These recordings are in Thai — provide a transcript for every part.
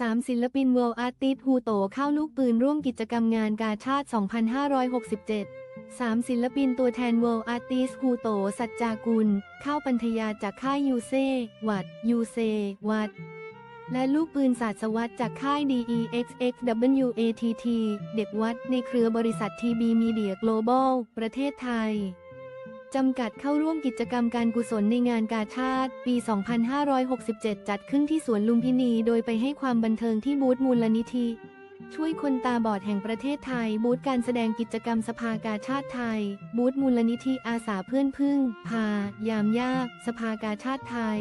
3 ศิลปิน World Artist ฮูโตเข้าลูกปืนร่วมกิจกรรมงานกาชาติ 2567 3 ศิลปินตัวแทน World Artist ฮูโตสัจจากุล เข้าปัญทยาจากค่ายยูเซ วัด ยูเซ วัด และลูกปืนศาสสวัสดจากค่าย DEXXWATT เด็กวัดในเครือบริษัท TB Media Global ประเทศไทย จำกัดเข้าร่วมกิจกรรมการกุศลในงานกาชาติ ปี 2567 จัดขึ้นที่สวนลุมพินี โดยไปให้ความบันเทิงที่บูธมูลนิธิ ช่วยคนตาบอดแห่งประเทศไทย บูธการแสดงกิจกรรมสภากาชาติไทย บูธมูลนิธิอาสาเพื่อนพึ่ง พา ยามยาก สภากาชาติไทย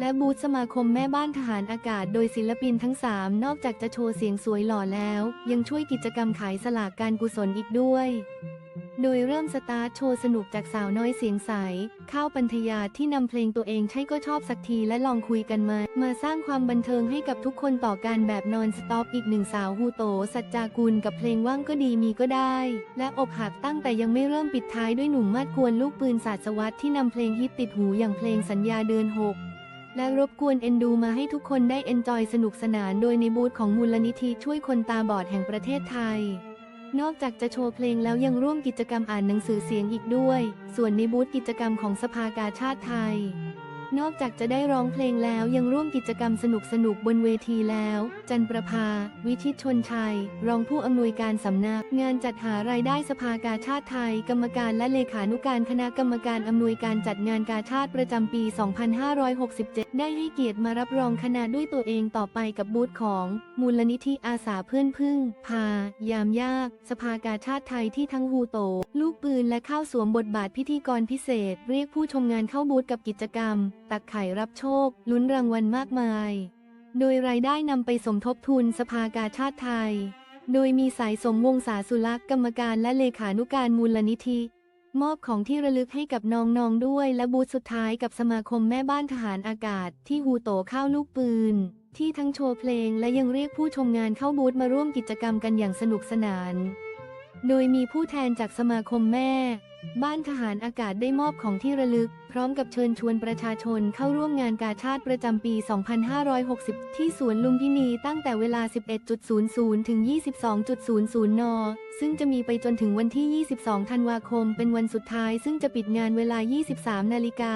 และบูธสมาคมแม่บ้านทหารอากาศ โดยศิลปินทั้ง 3 นอกจากจะโชว์เสียงสวยหล่อแล้ว ยังช่วยกิจกรรมขายสลากการกุศลอีกด้วย โดยเริ่มสตาร์ทโชว์สนุกจากสาวน้อยเสียงใส ข้าวปัญทยาที่นำเพลงตัวเองใช่ก็ชอบสักทีและลองคุยกันมา มาสร้างความบันเทิงให้กับทุกคนต่อการแบบนอนสต็อปอีกหนึ่งสาวฮูโต สัจจากุลกับเพลงว่างก็ดีมีก็ได้ และอกหักตั้งแต่ยังไม่เริ่มปิดท้ายด้วยหนุ่มมาดกวนลูกปืนศาสสวัสดที่นำเพลงฮิตติดหูอย่างเพลงสัญญาเดือนหกและรบกวนเอ็นดูมาให้ทุกคนได้เอนจอยสนุกสนานโดยในบูธของมูลนิธิช่วยคนตาบอดแห่งประเทศไทย นอกจากจะโชว์เพลงแล้วยังร่วมกิจกรรมอ่านหนังสือเสียงอีกด้วย ส่วนในบูธกิจกรรมของสภากาชาติไทย นอกจากจะได้ร้องเพลงแล้วยังร่วมกิจกรรมสนุกสนุกๆบนเวทีแล้ว จันประภา วิชิตชนชัย รองผู้อำนวยการสำนัก งานจัดหารายได้สภากาชาติไทย กรรมการและเลขานุการคณะกรรมการอำนวยการจัดงานกาชาติประจำปี 2567 ได้ให้เกียรติมารับรองคณะด้วยตัวเองต่อไปกับบูธของ มูลนิธิอาสาเพื่อนพึ่ง พา ยามยาก สภากาชาติไทยที่ทั้งฮูโต ลูกปืนและเข้าสวมบทบาทพิธีกรพิเศษ เรียกผู้ชมงานเข้าบูธกับกิจกรรม ตักไข่รับโชค ลุ้นรางวัลมากมาย โดยรายได้นำไปสมทบทุนสภากาชาติไทย โดยมีสายสมวงศาสุลักษ์กรรมการและเลขานุการมูลนิธิ มอบของที่ระลึกให้กับน้องๆด้วยและบูธสุดท้ายกับสมาคมแม่บ้านทหารอากาศ ที่ฮูโตเข้าลูกปืน ที่ทั้งโชว์เพลงและยังเรียกผู้ชมงานเข้าบูธมาร่วมกิจกรรมกันอย่างสนุกสนาน โดยมีผู้แทนจากสมาคมแม่ บ้านทหารอากาศได้มอบของที่ระลึก พร้อมกับเชิญชวนประชาชนเข้าร่วมงานกาชาติประจำปี 2560 ที่สวนลุมพินีตั้งแต่เวลา 11.00 ถึง 22.00 น ซึ่งจะมีไปจนถึงวันที่ 22 ธันวาคม เป็นวันสุดท้าย ซึ่งจะปิดงานเวลา 23 นาฬิกา